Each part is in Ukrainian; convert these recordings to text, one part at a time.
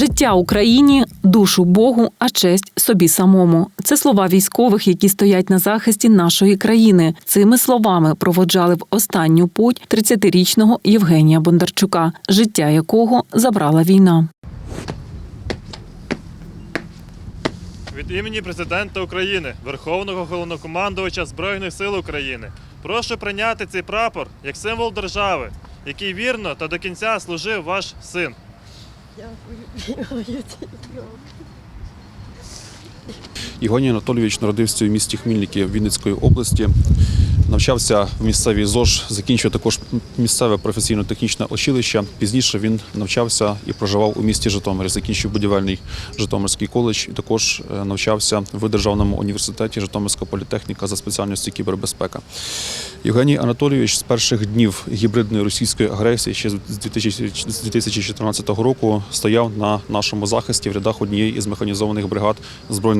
Життя Україні, душу Богу, а честь собі самому. Це слова військових, які стоять на захисті нашої країни. Цими словами проводжали в останню путь 30-річного Євгенія Бондарчука, життя якого забрала війна. Від імені президента України, Верховного головнокомандувача Збройних сил України, прошу прийняти цей прапор як символ держави, який вірно та до кінця служив ваш син. Ya bu yok. Євгеній Анатолійович народився у місті Хмільники Вінницької області. Навчався в місцевій ЗОЖ, закінчив також місцеве професійно-технічне училище. Пізніше він навчався і проживав у місті Житомирі. Закінчив будівельний Житомирський коледж і також е, навчався в Державному університеті Житомирська політехніка за спеціальністю кібербезпека. Євгеній Анатолійович з перших днів гібридної російської агресії ще з 2000 з 2014 року стояв на нашому захисті в рядах однієї із механізованих бригад Збройних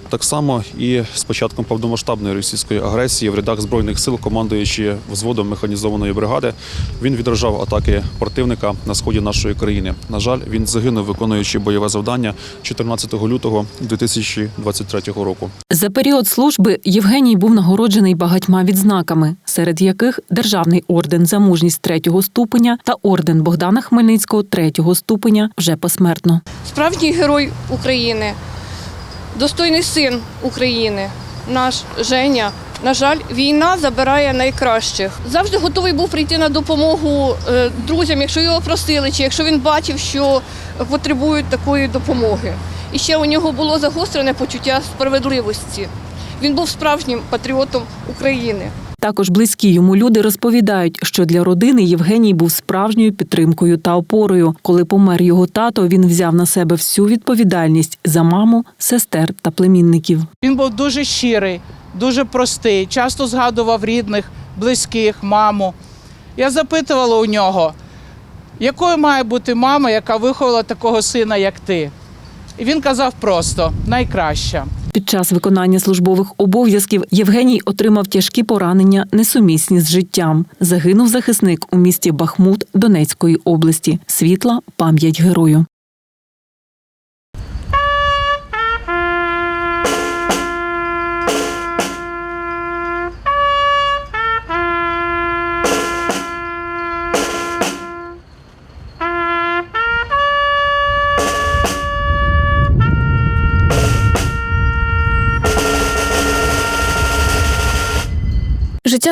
Так само і з початком повномасштабної російської агресії в рядах збройних сил, командуючи взводом механізованої бригади, він відражав атаки противника на сході нашої країни. На жаль, він загинув, виконуючи бойове завдання 14 лютого 2023 року. За період служби Євгеній був нагороджений багатьма відзнаками, серед яких Державний орден за мужність третього ступеня та орден Богдана Хмельницького третього ступеня вже посмертно. справжній герой України, достойний син України, наш Женя. На жаль, війна забирає найкращих. Завжди готовий був прийти на допомогу е, друзям, якщо його просили, чи якщо він бачив, що потребують такої допомоги. І ще у нього було загострене почуття справедливості. Він був справжнім патріотом України. Також близькі йому люди розповідають, що для родини Євгеній був справжньою підтримкою та опорою. Коли помер його тато, він взяв на себе всю відповідальність за маму, сестер та племінників. Він був дуже щирий, дуже простий, часто згадував рідних, близьких, маму. Я запитувала у нього, якою має бути мама, яка виховала такого сина, як ти. І він казав просто найкраща. Під час виконання службових обов'язків Євгеній отримав тяжкі поранення, несумісні з життям. Загинув захисник у місті Бахмут Донецької області. Світла пам'ять герою.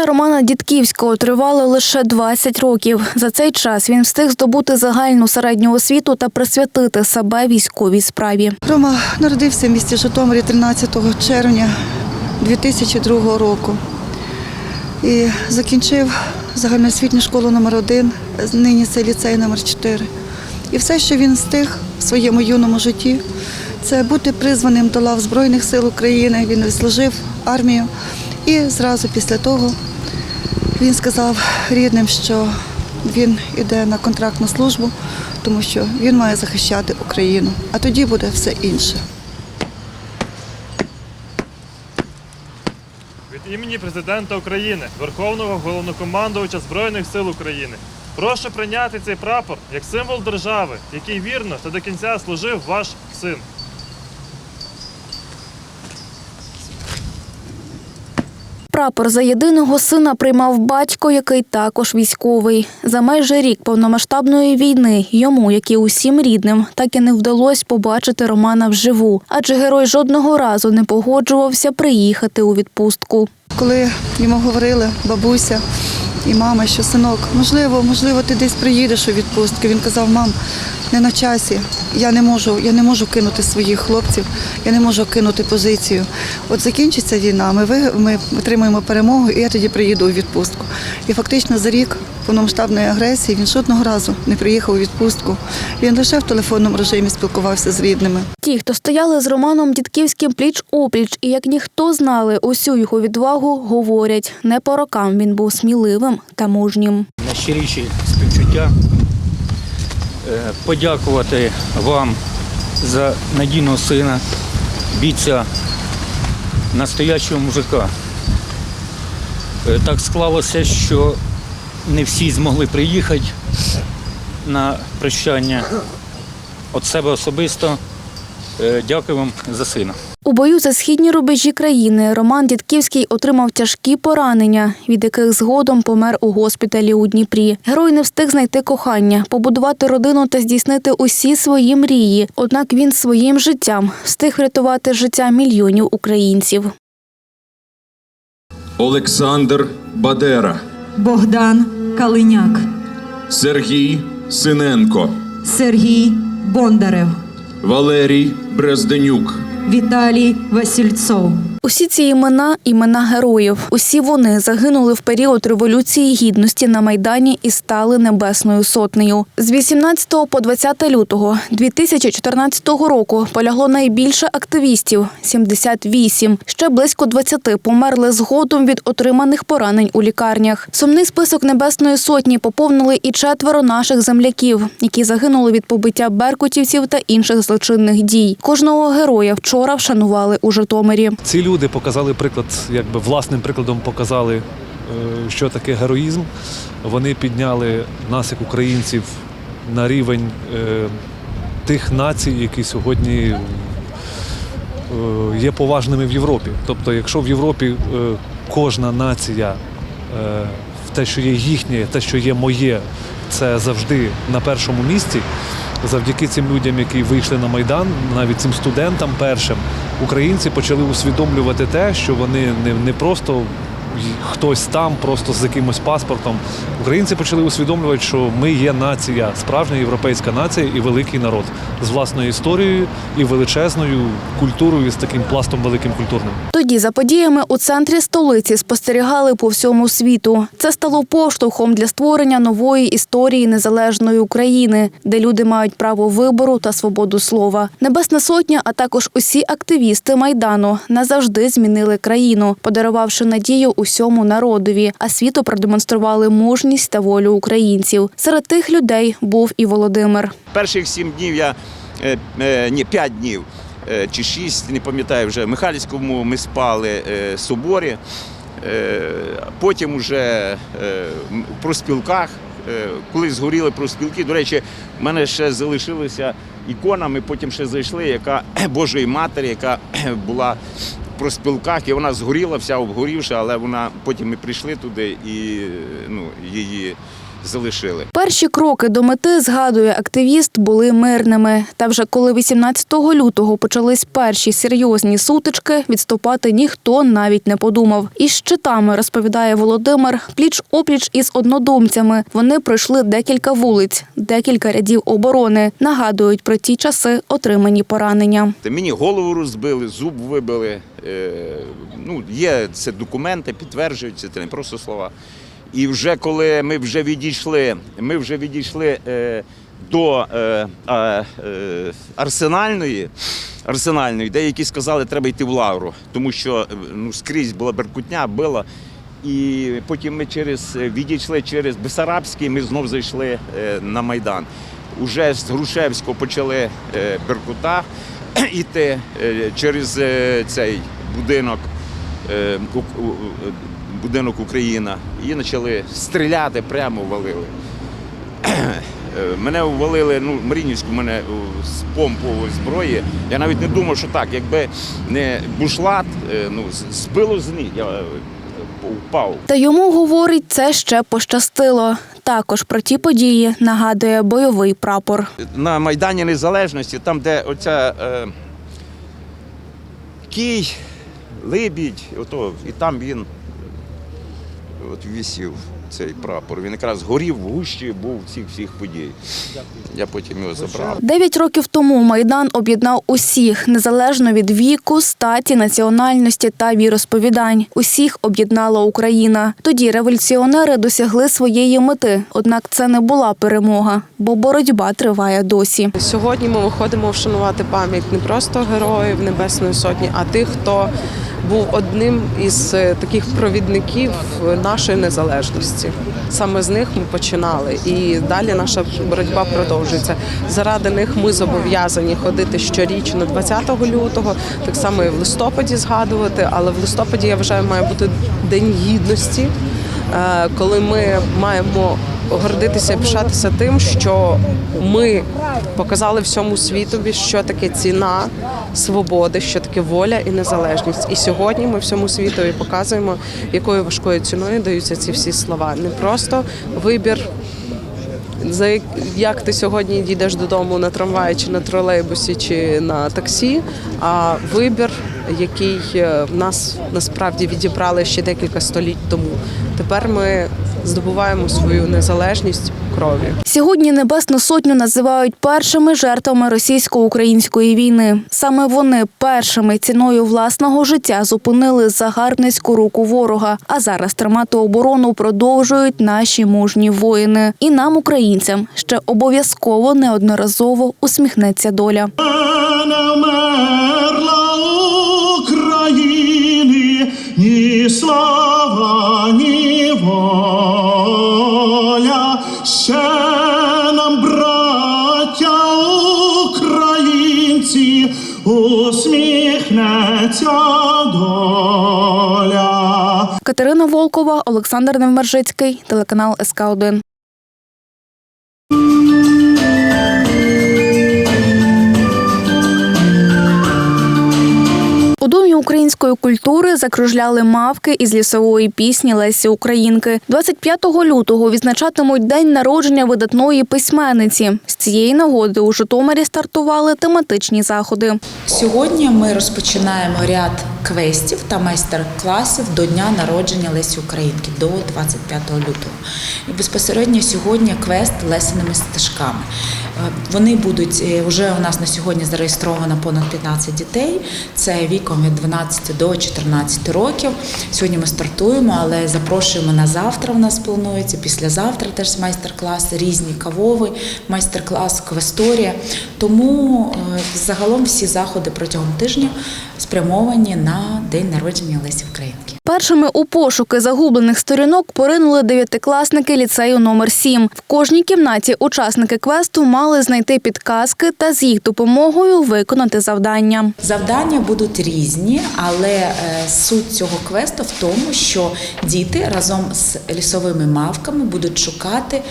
Романа Дідківського тривало лише 20 років. За цей час він встиг здобути загальну середню освіту та присвятити себе військовій справі. Рома народився в місті Житомирі 13 червня 2002 року і закінчив загальноосвітню школу номер 1 нині це ліцей номер 4 І все, що він встиг в своєму юному житті, це бути призваним до лав Збройних сил України. Він відслужив армію. І зразу після того він сказав рідним, що він йде на контрактну службу, тому що він має захищати Україну. А тоді буде все інше. Від імені президента України, Верховного головнокомандувача Збройних сил України, прошу прийняти цей прапор як символ держави, який вірно та до кінця служив ваш син. Прапор за єдиного сина приймав батько, який також військовий. За майже рік повномасштабної війни йому, як і усім рідним, так і не вдалося побачити Романа вживу, адже герой жодного разу не погоджувався приїхати у відпустку. Коли йому говорили бабуся і мама, що синок, можливо, можливо, ти десь приїдеш у відпустку. Він казав, мам, не на часі. Я не можу, я не можу кинути своїх хлопців, я не можу кинути позицію. От закінчиться війна, ми, ви- ми отримаємо перемогу, і я тоді приїду у відпустку. І фактично за рік повномасштабної агресії він жодного разу не приїхав у відпустку. Він лише в телефонному режимі спілкувався з рідними. Ті, хто стояли з Романом Дідківським пліч опліч, і як ніхто знали усю його відвагу, говорять, не по рокам він був сміливим та мужнім. найщиріші співчуття, Е, подякувати вам за надійного сина, бійця, настоящого мужика. Е, Так склалося, що не всі змогли приїхати на прощання від себе особисто е, дякую вам за сина. У бою за східні рубежі країни Роман Дідківський отримав тяжкі поранення, від яких згодом помер у госпіталі у Дніпрі. Герой не встиг знайти кохання, побудувати родину та здійснити усі свої мрії. Однак він своїм життям встиг врятувати життя мільйонів українців. Олександр Бадера, Богдан Калиняк, Сергій Синенко, Сергій Бондарев, Валерій Брезденюк, Віталій Васильцов. Усі ці імена імена героїв. Усі вони загинули в період революції гідності на майдані і стали небесною сотнею. З 18 по 20 лютого 2014 року полягло найбільше активістів 78. Ще близько 20 померли згодом від отриманих поранень у лікарнях. Сумний список небесної сотні поповнили і четверо наших земляків, які загинули від побиття беркутівців та інших злочинних дій. Кожного героя вчора вшанували у Житомирі. Ці люди показали приклад, якби власним прикладом показали, е, що таке героїзм. Вони підняли нас, як українців, на рівень е, тих націй, які сьогодні е, є поважними в Європі. Тобто, якщо в Європі кожна нація, е, те, що є їхнє, те, що є моє, це завжди на першому місці. Завдяки цим людям, які вийшли на майдан, навіть цим студентам першим, українці почали усвідомлювати те, що вони не, не просто хтось там, просто з якимось паспортом. Українці почали усвідомлювати, що ми є нація, справжня європейська нація і великий народ з власною історією і величезною культурою, з таким пластом великим культурним. Тоді за подіями у центрі столиці спостерігали по всьому світу. Це стало поштовхом для створення нової історії незалежної України, де люди мають право вибору та свободу слова. Небесна сотня, а також усі активісти майдану назавжди змінили країну, подарувавши надію усьому народові. А світу продемонстрували мужність та волю українців. Серед тих людей був і Володимир. Перших сім днів я е, е, ні, п'ять днів е, чи шість, не пам'ятаю вже в Михайлівському ми спали е, соборі. Потім е, м- в проспілках, коли згоріли проспілки. До речі, в мене ще залишилася ікона, ми потім ще зайшли, яка Божої Матері, яка була в проспілках, і вона згоріла, вся обгорівша, але вона потім ми прийшли туди і ну, її залишили. Перші кроки до мети, згадує активіст, були мирними. Та вже коли 18 лютого почались перші серйозні сутички, відступати ніхто навіть не подумав. Із щитами, розповідає Володимир, пліч опліч із однодумцями. Вони пройшли декілька вулиць, декілька рядів оборони. Нагадують про ті часи отримані поранення. Та Мені голову розбили, зуб вибили. Е, ну, є це документи, підтверджують, це не просто слова. І вже коли ми вже відійшли, ми вже відійшли е, до е, е, арсенальної, арсенальної, деякі сказали, треба йти в лавру, тому що е, ну, скрізь була беркутня, била. І потім ми через відійшли через Бесарабський, ми знов зайшли е, на Майдан. Уже з Грушевського почали е, Беркута йти е, через е, цей будинок, е, будинок Україна. І почали стріляти, прямо валили. Е, Мене ввалили, ну, Марінівську мене з помпової зброї. Я навіть не думав, що так. Якби не бушлат, е, ну, збило з ніг, я е, впав. Та йому говорить, це ще пощастило. Також про ті події нагадує бойовий прапор. на Майдані Незалежності, там, де оця е, кій, либідь, ото, і там він е, от висів цей прапор. Він якраз горів в гущі, був цих всіх подій. Я потім його забрав. Дев'ять років тому Майдан об'єднав усіх, незалежно від віку, статі, національності та віросповідань. Усіх об'єднала Україна. Тоді революціонери досягли своєї мети. Однак це не була перемога, бо боротьба триває досі. Сьогодні ми виходимо вшанувати пам'ять не просто героїв Небесної Сотні, а тих, хто був одним із е, таких провідників нашої незалежності. Саме з них ми починали, і далі наша боротьба продовжується. Заради них ми зобов'язані ходити щорічно 20 лютого, так само і в листопаді згадувати. Але в листопаді я вважаю, має бути день гідності, е, коли ми маємо гордитися і пишатися тим, що ми показали всьому світові, що таке ціна свободи, що таке воля і незалежність. І сьогодні ми всьому світові показуємо, якою важкою ціною даються ці всі слова. Не просто вибір. За як- ти сьогодні дійдеш додому на трамваї, чи на тролейбусі, чи на таксі, а вибір, який е, в нас насправді відібрали ще декілька століть тому. Тепер ми здобуваємо свою незалежність кров'ю. Сьогодні Небесну Сотню називають першими жертвами російсько-української війни. Саме вони першими ціною власного життя зупинили загарбницьку руку ворога. А зараз тримати оборону продовжують наші мужні воїни. І нам, українцям, ще обов'язково неодноразово усміхнеться доля. Ні слава, ні воля. Ще нам, браття українці, усміхнеться доля. Катерина Волкова, Олександр Невмержицький, телеканал СК 1 української культури закружляли мавки із лісової пісні Лесі Українки. 25 лютого відзначатимуть день народження видатної письменниці. З цієї нагоди у Житомирі стартували тематичні заходи. Сьогодні ми розпочинаємо ряд квестів та майстер-класів до дня народження Лесі Українки до 25 лютого. І безпосередньо сьогодні квест лесеними стежками. Е, Вони будуть е, вже у нас на сьогодні зареєстровано понад 15 дітей. Це віком від 12 до 14 років. Сьогодні ми стартуємо, але запрошуємо на завтра. У нас планується післязавтра теж майстер-класи, різні кавовий майстер-клас, квесторія. Тому е, загалом всі заходи протягом тижня спрямовані на день народження Лесі Українки. Першими у пошуки загублених сторінок поринули дев'ятикласники ліцею номер 7 В кожній кімнаті учасники квесту мали знайти підказки та з їх допомогою виконати завдання. Завдання будуть різні, але е, суть цього квесту в тому, що діти разом з лісовими мавками будуть шукати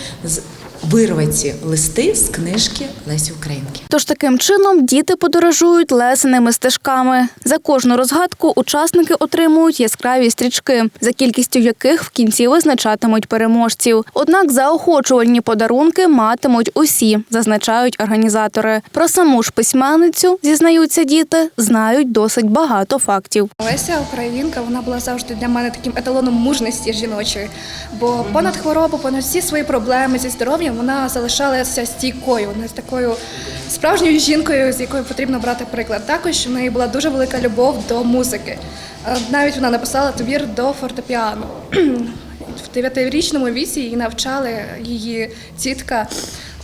вирваті листи з книжки Лесі Українки. Тож таким чином діти подорожують лесеними стежками. За кожну розгадку учасники отримують яскраві стрічки, за кількістю яких в кінці визначатимуть переможців. Однак заохочувальні подарунки матимуть усі, зазначають організатори. Про саму ж письменницю, зізнаються діти, знають досить багато фактів. Леся Українка вона була завжди для мене таким еталоном мужності жіночої. Бо понад хворобу, понад всі свої проблеми зі здоров'ям вона залишалася стійкою, вона такою справжньою жінкою, з якою потрібно брати приклад. Також в неї була дуже велика любов до музики. Е, Навіть вона написала твір до фортепіано. В дев'ятирічному віці її навчали її тітка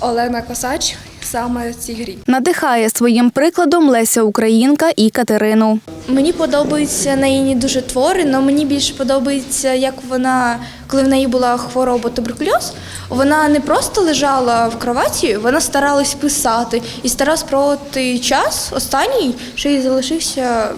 Олена Косач саме цій грі. Надихає своїм прикладом Леся Українка і Катерину. Мені подобаються неї дуже твори, але мені більше подобається, як вона, коли в неї була хвороба туберкульоз, вона не просто лежала в кроваті, вона старалась писати і старалась проводити час останній, що їй залишився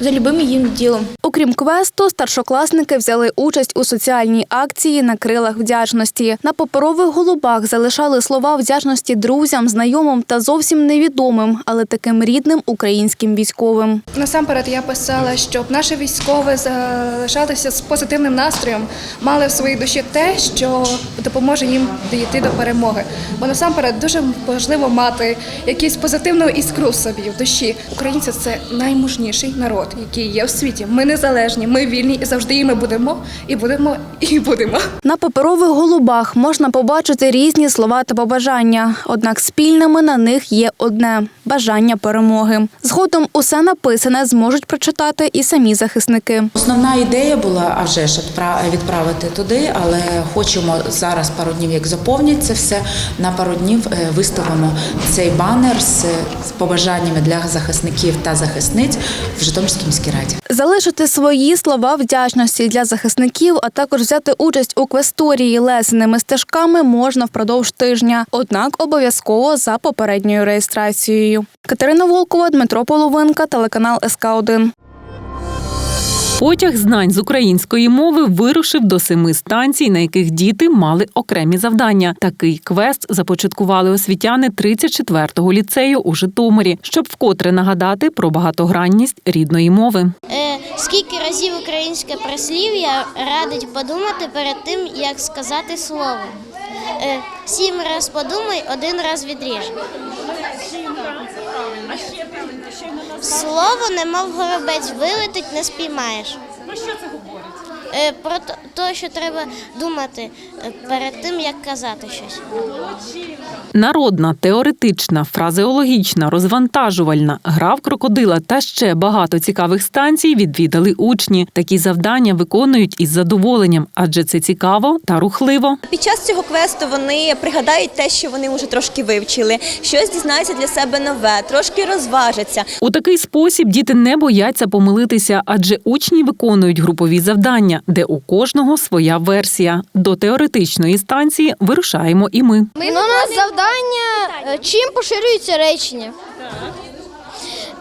за любимим їм ділом. Окрім квесту, старшокласники взяли участь у соціальній акції на крилах вдячності. На паперових голубах залишали слова вдячності друзям, знайомим та зовсім невідомим, але таким рідним українським військовим. Насамперед я писала, щоб наші військові залишалися з позитивним настроєм, мали в своїй душі те, що допоможе їм дійти до перемоги. Бо насамперед дуже важливо мати якусь позитивну іскру в собі в душі. Українці це наймужніший народ, який є в світі. Ми незалежні, ми вільні і завжди іми будемо, і будемо, і будемо. На паперових голубах можна побачити різні слова та побажання. Однак спільними на них є одне бажання перемоги. Згодом усе написане зможуть прочитати і самі захисники. Основна ідея була а вже ж відправити туди, але хочемо зараз пару днів, як заповнять це все. На пару днів е, виставимо цей банер з, з побажаннями для захисників та захисниць в Житомирській міській раді. Залишити свої слова вдячності для захисників, а також взяти участь у квесторії лесеними стежками можна впродовж тижня, однак обов'язково за попередньою реєстрацією. Катерина Волкова, Дмитро Половинка, телеканал СК 1 Потяг знань з української мови вирушив до семи станцій, на яких діти мали окремі завдання. Такий квест започаткували освітяни 34-го ліцею у Житомирі, щоб вкотре нагадати про багатогранність рідної мови. Е, скільки разів українське прислів'я радить подумати перед тим, як сказати слово? Е, сім раз подумай, один раз відріж. Слово, немов горобець, вилетить, не спіймаєш. Про що це? Про те, що треба думати е, перед тим, як казати щось. Народна, теоретична, фразеологічна, розвантажувальна, гра в крокодила та ще багато цікавих станцій відвідали учні. Такі завдання виконують із задоволенням, адже це цікаво та рухливо. Під час цього квесту вони пригадають те, що вони вже трошки вивчили, щось дізнаються для себе нове, трошки розважаться. У такий спосіб діти не бояться помилитися, адже учні виконують групові завдання, де у кожного своя версія. До теоретичної станції вирушаємо і ми. Ну, у нас завдання, е, чим поширюється речення.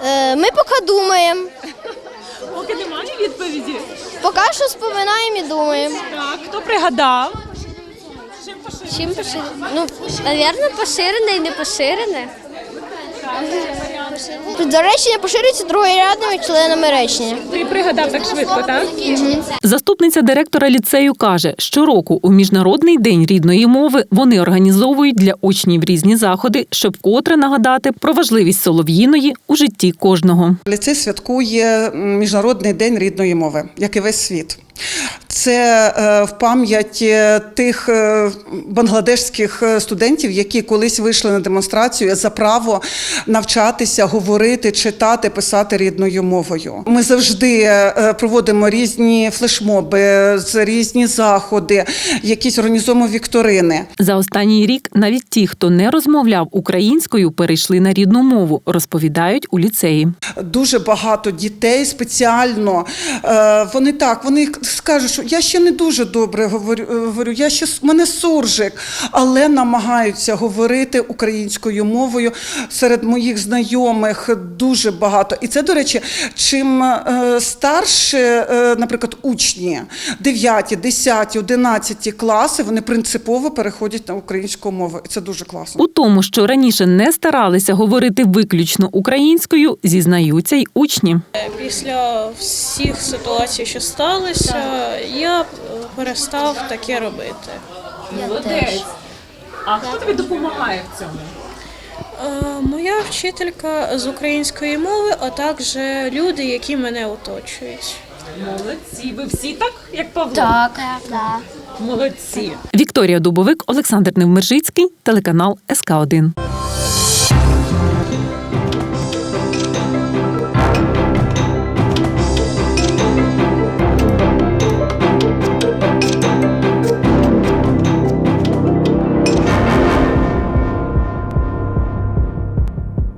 Е, Ми поки думаємо. Поки немає відповіді. Поки що споминаємо і думаємо. Так, хто пригадав? Чим поширене? Ну, мабуть, поширене і не поширене. До речення поширюється другорядними членами речення. Ти пригадав так швидко, так? Заступниця директора ліцею каже, щороку у міжнародний день рідної мови вони організовують для учнів різні заходи, щоб вкотре нагадати про важливість солов'їної у житті кожного. Ліцей святкує Міжнародний день рідної мови, як і весь світ. Це е, в пам'ять тих е, бангладешських е, студентів, які колись вийшли на демонстрацію за право навчатися, говорити, читати, писати рідною мовою. Ми завжди проводимо різні флешмоби, різні заходи, якісь організуємо вікторини. За останній рік навіть ті, хто не розмовляв українською, перейшли на рідну мову, розповідають у ліцеї. Дуже багато дітей спеціально. Вони так, вони скажуть, що я ще не дуже добре говорю, е, говорю я ще с- мене суржик, але намагаються говорити українською мовою серед моїх знайомих дуже багато. І це, до речі, чим е, старше, е, наприклад, учні 9, 10, 11 класи, вони принципово переходять на українську мову. І це дуже класно. У тому, що раніше не старалися говорити виключно українською, зізнаються й учні. Після всіх ситуацій, що сталося, я е, перестав таке робити. Молодець. А хто тобі допомагає в цьому? Е, Моя вчителька з української мови, а також люди, які мене оточують. Молодці. Ви всі так, як Павло? Так, так. Молодці. Вікторія Дубовик, Олександр Невмержицький, телеканал СК 1